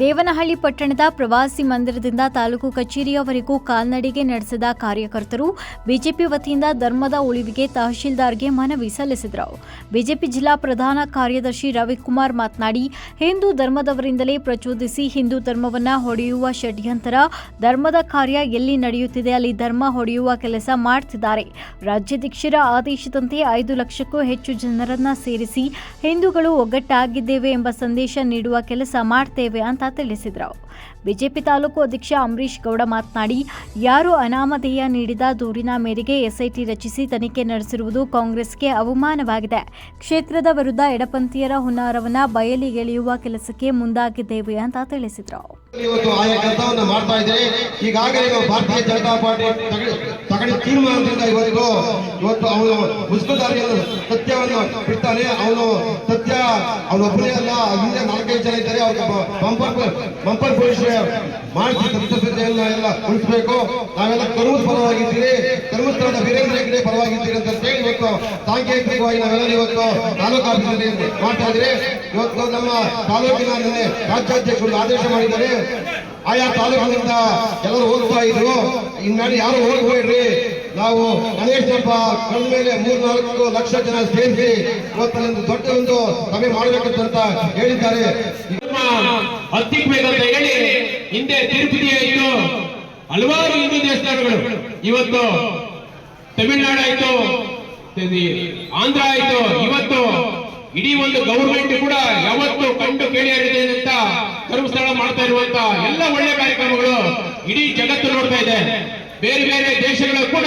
ದೇವನಹಳ್ಳಿ ಪಟ್ಟಣದ ಪ್ರವಾಸಿ ಮಂದಿರದಿಂದ ತಾಲೂಕು ಕಚೇರಿಯವರೆಗೂ ಕಾಲ್ನಡಿಗೆ ನಡೆಸಿದ ಕಾರ್ಯಕರ್ತರು ಬಿಜೆಪಿ ವತಿಯಿಂದ ಧರ್ಮದ ಉಳಿವಿಗೆ ತಹಶೀಲ್ದಾರ್ಗೆ ಮನವಿ ಸಲ್ಲಿಸಿದರು. ಬಿಜೆಪಿ ಜಿಲ್ಲಾ ಪ್ರಧಾನ ಕಾರ್ಯದರ್ಶಿ ರವಿಕುಮಾರ್ ಮಾತನಾಡಿ, ಹಿಂದೂ ಧರ್ಮದವರಿಂದಲೇ ಪ್ರಚೋದಿಸಿ ಹಿಂದೂ ಧರ್ಮವನ್ನು ಹೊಡೆಯುವ ಷಡ್ಯಂತರ ಧರ್ಮದ ಕಾರ್ಯ ಎಲ್ಲಿ ನಡೆಯುತ್ತಿದೆ ಅಲ್ಲಿ ಧರ್ಮ ಹೊಡೆಯುವ ಕೆಲಸ ಮಾಡ್ತಿದ್ದಾರೆ. ರಾಜ್ಯಾಧ್ಯಕ್ಷರ ಆದೇಶದಂತೆ ಐದು ಲಕ್ಷಕ್ಕೂ ಹೆಚ್ಚು ಜನರನ್ನ ಸೇರಿಸಿ ಹಿಂದೂಗಳು ಒಗ್ಗಟ್ಟಾಗಿದ್ದೇವೆ ಎಂಬ ಸಂದೇಶ ನೀಡುವ ಕೆಲಸ ಮಾಡ್ತೇವೆ ಅಂತ ತಿಳಿಸಿದರು. ಬಿಜೆಪಿ ತಾಲೂಕು ಅಧ್ಯಕ್ಷ ಅಂಬರೀಶ್ ಗೌಡ ಮಾತನಾಡಿ, ಯಾರು ಅನಾಮಧೇಯ ನೀಡಿದ ದೂರಿನ ಮೇರೆಗೆ ಎಸ್ಐಟಿ ರಚಿಸಿ ತನಿಖೆ ನಡೆಸಿರುವುದು ಕಾಂಗ್ರೆಸ್ಗೆ ಅವಮಾನವಾಗಿದೆ. ಕ್ಷೇತ್ರದ ವಿರುದ್ಧ ಎಡಪಂಥೀಯರ ಹುನ್ನಾರವನ್ನ ಬಯಲಿಗೆಳೆಯುವ ಕೆಲಸಕ್ಕೆ ಮುಂದಾಗಿದ್ದೇವೆ ಅಂತ ತಿಳಿಸಿದರು. ಇವತ್ತು ಆಯಾ ಕೆಲಸವನ್ನ ಮಾಡ್ತಾ ಈಗಾಗಲೇ ಭಾರತೀಯ ಜನತಾ ಪಾರ್ಟಿ ತಗಡಿ- ತಗಡಿ ತೀರ್ಮಾನದಿಂದ ಇವತ್ತು ಇವತ್ತು ಅವನು ಮುಸ್ಕುದಾರಿಯನ್ನು ಸತ್ಯವನ್ನು ಬಿಡ್ತಾನೆ. ಅವನು ಸತ್ಯ ಅವನೊಬ್ಬನೇ ಅಲ್ಲ. ಹಿಂದೆ ನಾಲ್ಕೈದು ಜನ ಇದ್ದಾರೆ. ಅವ್ರಿಗೆ ಬಂಪರ್ ಬಂಪರ್ ಪೊಲೀಸ್ ಮಾಡಿಸಿ ಸತ್ಯಸತ್ಯತೆಯನ್ನ ಎಲ್ಲ ಉಳಿಸಬೇಕು. ನಾವೆಲ್ಲ ಕರ್ಮದ ಪರವಾಗಿದ್ದೀರಿ. ಕರ್ಮಸ್ಥಳದ ವೀರೇಂದ್ರ ಹೆಗ್ಡೆ ಪರವಾಗಿದ್ದೀರಿ ಅಂತ ಹೇಳಿ ಇವತ್ತು ಸಾಂಕೇತಿಕವಾಗಿ ನಾವೆಲ್ಲ ಇವತ್ತು ತಾಲೂಕು ಆಫೀಸಲ್ಲಿ ಮಾಡ್ತಾ ಇದ್ರೆ ಇವತ್ತು ನಮ್ಮ ತಾಲೂಕಿನ ರಾಜ್ಯಾಧ್ಯಕ್ಷರು ಆದೇಶ ಮಾಡಿದ್ದಾರೆ. ಆಯಾ ತಾಲೂಕಿನಿಂದ ಎಲ್ಲರೂ ಹೋಗ್ತಾ ಇದ್ರು. ಇನ್ಮೇಲೆ ಯಾರು ಹೋಗ್ರಿ? ನಾವು ಗಣೇಶ ಹಬ್ಬ ಮೇಲೆ ಮೂರ್ ನಾಲ್ಕು ಲಕ್ಷ ಜನ ಸೇರಿಸಿ ಇವತ್ತೊಂದು ದೊಡ್ಡ ಒಂದು ಸಭೆ ಮಾಡಬೇಕಂತ ಹೇಳಿದ್ದಾರೆ. ಹತ್ತಿಕ್ಬೇಕಂತ ಹೇಳಿ ಹಿಂದೆ ತಿರುಪತಿ ಆಯಿತು ಹಲವಾರು ಹಿಂದೂ ದೇವಸ್ಥಾನಗಳು. ಇವತ್ತು ತಮಿಳ್ನಾಡು ಆಯ್ತು ಆಂಧ್ರ ಆಯ್ತು, ಇವತ್ತು ಇಡೀ ಒಂದು ಗೌರ್ಮೆಂಟ್ ಕೂಡ ಯಾವತ್ತು ಕಂಡು ಕೇಳಿ ಅಂತ ಧರ್ಮಸ್ಥಳ ಮಾಡ್ತಾ ಇರುವಂತ ಎಲ್ಲ ಒಳ್ಳೆ ಕಾರ್ಯಕ್ರಮಗಳು. ಇಡೀ ಜಗತ್ತು ನೋಡ್ತಾ ಇದೆ. ಬೇರೆ ಬೇರೆ ದೇಶಗಳು ಕೂಡ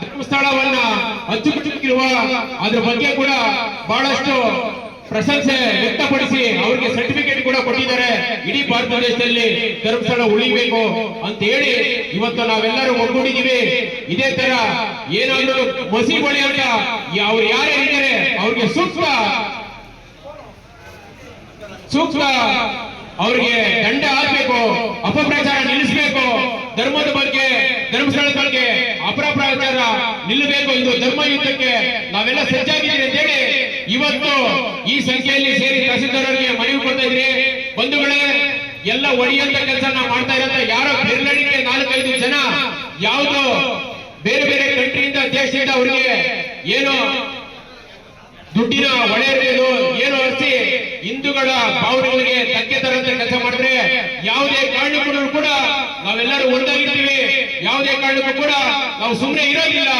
ಧರ್ಮಸ್ಥಳವನ್ನ ಅಚ್ಚುಕಟ್ಟಿರುವ ಅದ್ರ ಬಗ್ಗೆ ಕೂಡ ಬಹಳಷ್ಟು ಪ್ರಶಂಸೆ ವ್ಯಕ್ತಪಡಿಸಿ ಅವರಿಗೆ ಸರ್ಟಿಫಿಕೇಟ್ ಕೂಡ ಕೊಟ್ಟಿದ್ದಾರೆ. ಇಡೀ ಭಾರತ ದೇಶದಲ್ಲಿ ಧರ್ಮಸ್ಥಳ ಉಳಿಬೇಕು ಅಂತ ಹೇಳಿ ಇವತ್ತು ನಾವೆಲ್ಲರೂ ಒಗ್ಗೂಡಿದೀವಿ ಇದೇ ತರ ಏನಾದ್ರೂ ಮಸಿ ಅಂತ ಅವ್ರು ಯಾರೇ ಇದ್ದಾರೆ ಅವ್ರಿಗೆ ಸೂಕ್ತ ಸೂಕ್ತ ಅವ್ರಿಗೆ ದಂಡ ಹಾಕ್ಬೇಕು, ಅಪಪ್ರಚಾರ ನಿಲ್ಲಿಸಬೇಕು. ಧರ್ಮದ ಬಗ್ಗೆ, ಧರ್ಮಸ್ಥಳದ ಬಗ್ಗೆ ಅಪರಾಪ್ರಾಚಾರ ನಿಲ್ಲಬೇಕು ಇದು ಧರ್ಮ ಯುದ್ಧಕ್ಕೆ ನಾವೆಲ್ಲ ಸಜ್ಜಾಗಿದ್ದೀವಿ ಅಂತೇಳಿ ಇವತ್ತು ಈ ಸಂಖ್ಯೆಯಲ್ಲಿ ಸೇರಿ ತಹಸೀಲ್ದಾರರಿಗೆ ಮನವಿ ಕೊಡ್ತಾ ಇದ್ರಿ. ಬಂಧುಗಳೇ, ಎಲ್ಲ ಒಡೆಯುವಂತ ಕೆಲಸ ನಾವು ಮಾಡ್ತಾ ಇರೋ ಯಾರೋ ಬೆರಳಿಗೆ ನಾಲ್ಕೈದು ಜನ ಯಾವುದು ಬೇರೆ ಬೇರೆ ಕಂಟ್ರಿಯಿಂದ ದೇಶದಿಂದ ಅವರಿಗೆ ಏನು ದುಡ್ಡಿನ ಒಳೆ ಇರಬೇಕು ಏನು ಹರಿಸಿ ಹಿಂದೂಗಳ ಭಾವನೆಗಳಿಗೆ ಧಕ್ಕೆ ತರಂತ ಕೆಲಸ ಮಾಡಿದ್ರೆ ಯಾವುದೇ ನಾವೆಲ್ಲರೂ ಒಂದಾಗಿರ್ತೀವಿ. ಯಾವುದೇ ಕಾರಣಕ್ಕೂ ಕೂಡ ನಾವು ಸುಮ್ಮನೆ ಇರೋದಿಲ್ಲ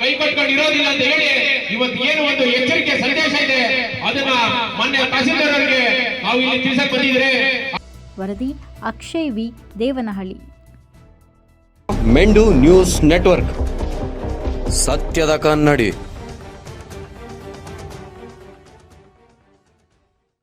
ಕೈ ಕಟ್ಕೊಂಡು ಇರೋದಿಲ್ಲ ಅಂತ ಹೇಳಿ ಇವತ್ತು ಏನು ಒಂದು ಎಚ್ಚರಿಕೆ ಸಂದೇಶ ಇದೆ. ಅದನ್ನ ಮೊನ್ನೆ ತಹಸೀಲ್ದಾರ್ ಅವರಿಗೆ ನಾವು ಇಲ್ಲಿ ತಿಳಿಸಕ್ ಬಂದಿದ್ರೆ ವರದಿ ಅಕ್ಷಯ್ ವಿ. ದೇವನಹಳ್ಳಿ. ಮೆಂಡು ನ್ಯೂಸ್ ನೆಟ್ವರ್ಕ್. ಸತ್ಯದ ಕನ್ನಡಿ.